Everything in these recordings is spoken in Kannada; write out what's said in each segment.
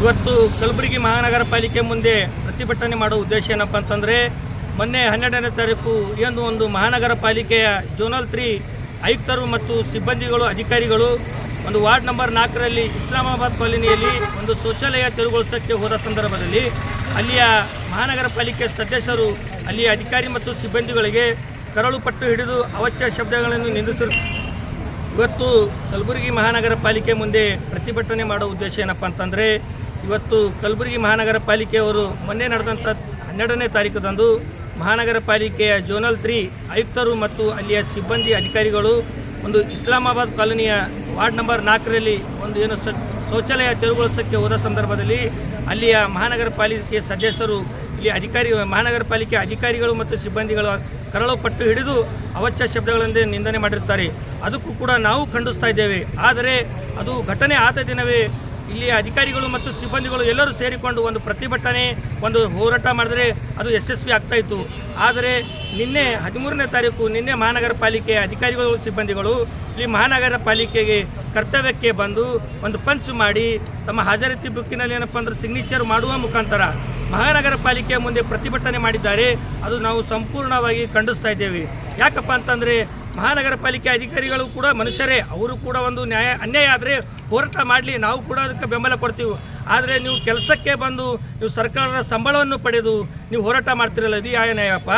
ಇವತ್ತು ಕಲಬುರಗಿ ಮಹಾನಗರ ಪಾಲಿಕೆ ಮುಂದೆ ಪ್ರತಿಭಟನೆ ಮಾಡೋ ಉದ್ದೇಶ ಏನಪ್ಪ ಅಂತಂದರೆ, ಮೊನ್ನೆ ಹನ್ನೆರಡನೇ ತಾರೀಕು ಏನು ಒಂದು ಮಹಾನಗರ ಪಾಲಿಕೆಯ ಜೋನಲ್ ತ್ರೀ ಆಯುಕ್ತರು ಮತ್ತು ಸಿಬ್ಬಂದಿಗಳು, ಅಧಿಕಾರಿಗಳು ಒಂದು ವಾರ್ಡ್ ನಂಬರ್ ನಾಲ್ಕರಲ್ಲಿ ಇಸ್ಲಾಮಾಬಾದ್ ಕಾಲೋನಿಯಲ್ಲಿ ಒಂದು ಶೌಚಾಲಯ ತೆರವುಗೊಳಿಸೋಕ್ಕೆ ಹೋದ ಸಂದರ್ಭದಲ್ಲಿ ಅಲ್ಲಿಯ ಮಹಾನಗರ ಪಾಲಿಕೆ ಸದಸ್ಯರು, ಅಲ್ಲಿಯ ಅಧಿಕಾರಿ ಮತ್ತು ಸಿಬ್ಬಂದಿಗಳಿಗೆ ಕರಳು ಪಟ್ಟು ಹಿಡಿದು ಅವಶ್ಯ ಶಬ್ದಗಳನ್ನು ನಿಂದಿಸಿರು ಇವತ್ತು ಕಲಬುರಗಿ ಮಹಾನಗರ ಪಾಲಿಕೆ ಮುಂದೆ ಪ್ರತಿಭಟನೆ ಮಾಡೋ ಉದ್ದೇಶ ಏನಪ್ಪ ಅಂತಂದರೆ ಇವತ್ತು ಕಲಬುರಗಿ ಮಹಾನಗರ ಪಾಲಿಕೆಯವರು ಮೊನ್ನೆ ನಡೆದಂಥ ಹನ್ನೆರಡನೇ ತಾರೀಕದಂದು ಮಹಾನಗರ ಪಾಲಿಕೆಯ ಜೋನಲ್ ತ್ರೀ ಆಯುಕ್ತರು ಮತ್ತು ಅಲ್ಲಿಯ ಸಿಬ್ಬಂದಿ ಅಧಿಕಾರಿಗಳು ಒಂದು ಇಸ್ಲಾಮಾಬಾದ್ ಕಾಲೋನಿಯ ವಾರ್ಡ್ ನಂಬರ್ ನಾಲ್ಕರಲ್ಲಿ ಒಂದು ಏನು ಶೌಚಾಲಯ ತೆರವುಗೊಳಿಸೋಕ್ಕೆ ಹೋದ ಸಂದರ್ಭದಲ್ಲಿ ಅಲ್ಲಿಯ ಮಹಾನಗರ ಪಾಲಿಕೆ ಸದಸ್ಯರು, ಇಲ್ಲಿ ಅಧಿಕಾರಿ, ಮಹಾನಗರ ಪಾಲಿಕೆ ಅಧಿಕಾರಿಗಳು ಮತ್ತು ಸಿಬ್ಬಂದಿಗಳು ಕರಳು ಪಟ್ಟು ಹಿಡಿದು ಅವಚ್ಯ ಶಬ್ದಗಳಂದೇ ನಿಂದನೆ ಮಾಡಿರ್ತಾರೆ ಅದಕ್ಕೂ ಕೂಡ ನಾವು ಖಂಡಿಸ್ತಾ ಇದ್ದೇವೆ. ಆದರೆ ಅದು ಘಟನೆ ಆದ ದಿನವೇ ಇಲ್ಲಿ ಅಧಿಕಾರಿಗಳು ಮತ್ತು ಸಿಬ್ಬಂದಿಗಳು ಎಲ್ಲರೂ ಸೇರಿಕೊಂಡು ಒಂದು ಪ್ರತಿಭಟನೆ, ಒಂದು ಹೋರಾಟ ಮಾಡಿದ್ರೆ ಅದು ಯಶಸ್ವಿ ಆಗ್ತಾ ಇತ್ತು. ಆದರೆ ನಿನ್ನೆ ಹದಿಮೂರನೇ ತಾರೀಕು ನಿನ್ನೆ ಮಹಾನಗರ ಪಾಲಿಕೆ ಅಧಿಕಾರಿಗಳು, ಸಿಬ್ಬಂದಿಗಳು ಇಲ್ಲಿ ಮಹಾನಗರ ಪಾಲಿಕೆಗೆ ಕರ್ತವ್ಯಕ್ಕೆ ಬಂದು ಒಂದು ಪಂಚ್ ಮಾಡಿ ತಮ್ಮ ಹಾಜರತಿ ಬುಕ್ಕಿನಲ್ಲಿ ಏನಪ್ಪ ಅಂದ್ರೆ ಸಿಗ್ನೇಚರ್ ಮಾಡುವ ಮುಖಾಂತರ ಮಹಾನಗರ ಪಾಲಿಕೆಯ ಮುಂದೆ ಪ್ರತಿಭಟನೆ ಮಾಡಿದ್ದಾರೆ. ಅದು ನಾವು ಸಂಪೂರ್ಣವಾಗಿ ಖಂಡಿಸ್ತಾ ಇದ್ದೇವೆ. ಯಾಕಪ್ಪ ಅಂತಂದರೆ ಮಹಾನಗರ ಪಾಲಿಕೆ ಅಧಿಕಾರಿಗಳು ಕೂಡ ಮನುಷ್ಯರೇ, ಅವರು ಕೂಡ ಒಂದು ನ್ಯಾಯ, ಅನ್ಯಾಯ ಆದರೆ ಹೋರಾಟ ಮಾಡಲಿ, ನಾವು ಕೂಡ ಅದಕ್ಕೆ ಬೆಂಬಲ ಕೊಡ್ತೀವಿ. ಆದರೆ ನೀವು ಕೆಲಸಕ್ಕೆ ಬಂದು, ನೀವು ಸರ್ಕಾರದ ಸಂಬಳವನ್ನು ಪಡೆದು ನೀವು ಹೋರಾಟ ಮಾಡ್ತಿರಲ್ಲ, ಇದು ಯಾವ ನ್ಯಾಯಪ್ಪ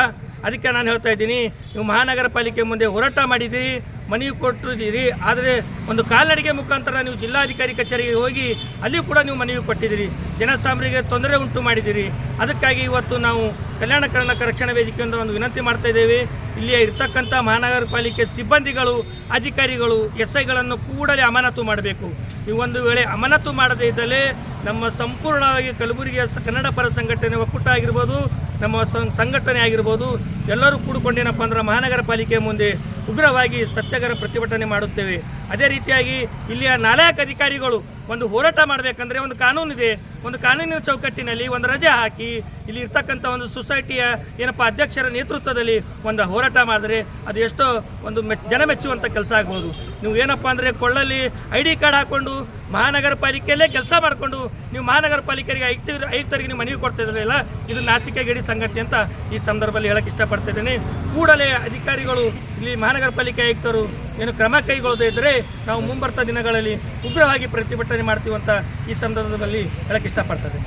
ಅದಕ್ಕೆ ನಾನು ಹೇಳ್ತಾ ಇದ್ದೀನಿ, ನೀವು ಮಹಾನಗರ ಪಾಲಿಕೆ ಮುಂದೆ ಹೋರಾಟ ಮಾಡಿದ್ದೀರಿ ಮನವಿ ಕೊಟ್ಟಿದ್ದೀರಿ, ಆದರೆ ಒಂದು ಕಾಲ್ನಡಿಗೆ ಮುಖಾಂತರ ನೀವು ಜಿಲ್ಲಾಧಿಕಾರಿ ಕಚೇರಿಗೆ ಹೋಗಿ ಅಲ್ಲಿ ಕೂಡ ನೀವು ಮನವಿ ಕೊಟ್ಟಿದ್ದೀರಿ. ಜನಸಾಮ್ರಿಗೆ ತೊಂದರೆ ಉಂಟು ಮಾಡಿದ್ದೀರಿ. ಅದಕ್ಕಾಗಿ ಇವತ್ತು ನಾವು ಕಲ್ಯಾಣ ಕರ್ನಾಟಕ ರಕ್ಷಣಾ ವೇದಿಕೆಯಿಂದ ಒಂದು ವಿನಂತಿ ಮಾಡ್ತಾ ಇದ್ದೇವೆ. ಇಲ್ಲಿಯ ಇರ್ತಕ್ಕಂಥ ಮಹಾನಗರ ಪಾಲಿಕೆ ಸಿಬ್ಬಂದಿಗಳು, ಅಧಿಕಾರಿಗಳು ಎಸ್ ಐಗಳನ್ನು ಕೂಡಲೇ ಅಮಾನತು ಮಾಡಬೇಕು. ನೀವು ಒಂದು ವೇಳೆ ಅಮಾನತು ಮಾಡದೇ ಇದ್ದಲ್ಲಿ ನಮ್ಮ ಸಂಪೂರ್ಣವಾಗಿ ಕಲಬುರಗಿಯ ಕನ್ನಡ ಪರ ಸಂಘಟನೆ ಒಕ್ಕೂಟ ಆಗಿರ್ಬೋದು ನಮ್ಮ ಸಂಘಟನೆ ಆಗಿರ್ಬೋದು ಎಲ್ಲರೂ ಕೂಡಿಕೊಂಡೇನಪ್ಪ ಅಂದ್ರೆ ಮಹಾನಗರ ಪಾಲಿಕೆ ಮುಂದೆ ಉಗ್ರವಾಗಿ ಸತ್ಯಾಗ್ರಹ ಪ್ರತಿಭಟನೆ ಮಾಡುತ್ತೇವೆ. ಅದೇ ರೀತಿಯಾಗಿ ಇಲ್ಲಿಯ ನಾಲ್ಕು ಅಧಿಕಾರಿಗಳು ಒಂದು ಹೋರಾಟ ಮಾಡಬೇಕಂದ್ರೆ ಒಂದು ಕಾನೂನಿದೆ. ಒಂದು ಕಾನೂನಿನ ಚೌಕಟ್ಟಿನಲ್ಲಿ ಒಂದು ರಜೆ ಹಾಕಿ ಇಲ್ಲಿ ಇರ್ತಕ್ಕಂಥ ಒಂದು ಸೊಸೈಟಿಯ ಏನಪ್ಪ ಅಧ್ಯಕ್ಷರ ನೇತೃತ್ವದಲ್ಲಿ ಒಂದು ಹೋರಾಟ ಮಾಡಿದ್ರೆ ಅದು ಎಷ್ಟೋ ಒಂದು ಮೆಚ್ ಜನ ಮೆಚ್ಚುವಂಥ ಕೆಲಸ ಆಗ್ಬೋದು. ನೀವು ಏನಪ್ಪ ಅಂದರೆ ಕೊಳ್ಳಲ್ಲಿ ಐ ಡಿ ಕಾರ್ಡ್ ಹಾಕ್ಕೊಂಡು ಮಹಾನಗರ ಪಾಲಿಕೆಯಲ್ಲೇ ಕೆಲಸ ಮಾಡಿಕೊಂಡು ನೀವು ಮಹಾನಗರ ಪಾಲಿಕೆಗೆ ಆಯುಕ್ತ ಆಯುಕ್ತರಿಗೆ ನೀವು ಮನವಿ ಕೊಡ್ತಾ ಇದ್ರಲ್ಲ ಇದು ನಾಚಿಕೆಗೇಡಿ ಸಂಗತಿ ಅಂತ ಈ ಸಂದರ್ಭದಲ್ಲಿ ಹೇಳಕ್ಕೆ ಇಷ್ಟಪಡ್ತಿದ್ದೇನೆ. ಕೂಡಲೇ ಅಧಿಕಾರಿಗಳು ಇಲ್ಲಿ ಮಹಾನಗರ ಪಾಲಿಕೆ ಆಯುಕ್ತರು ಏನು ಕ್ರಮ ಕೈಗೊಳ್ಳದೇ ಇದ್ದರೆ ನಾವು ಮುಂಬರ್ತ ದಿನಗಳಲ್ಲಿ ಉಗ್ರವಾಗಿ ಪ್ರತಿಭಟನೆ ಮಾಡ್ತೀವಂತ ಈ ಸಂದರ್ಭದಲ್ಲಿ ಹೇಳಕ್ಕೆ ಇಷ್ಟಪಡ್ತದೆ